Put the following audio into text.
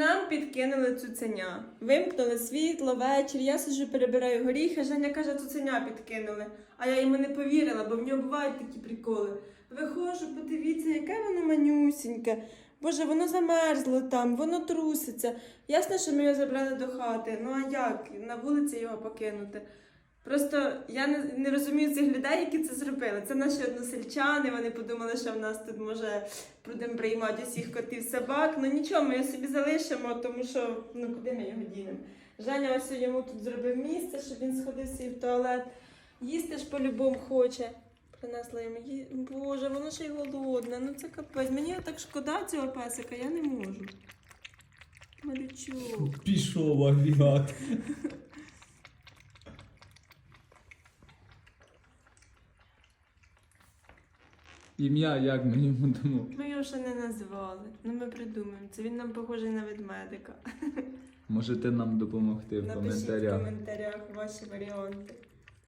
Нам підкинули цуценя. Вимкнули світло, вечір. Я сиджу, перебираю горіхи. Женя каже, цуценя підкинули. А я йому не повірила, бо в нього бувають такі приколи. Виходжу, подивіться, яке воно манюсіньке. Боже, воно замерзло там, воно труситься. Ясно, що ми його забрали до хати. Ну а як? На вулиці його покинути? Просто я не, не розумію цих людей, які це зробили. Це наші односельчани. Вони подумали, що в нас тут може будемо приймати усіх котів собак. Ну нічого, ми його собі залишимо, тому що ну куди ми його дінемо? Женя ось йому тут зробив місце, щоб він сходив собі в туалет. Їсти ж по-любому хоче. Принесла йому ї... Боже, воно ще й голодне. Ну це капець. Мені так шкода цього песика, я не можу. Малючок. Пішов агрігат. Ім'я як ми йому дамо? Ми його ще не назвали. Ну ми придумаємо. Це він нам похожий на ведмедика. Можете нам допомогти в Напишіть в коментарях. коментарях ваші варіанти.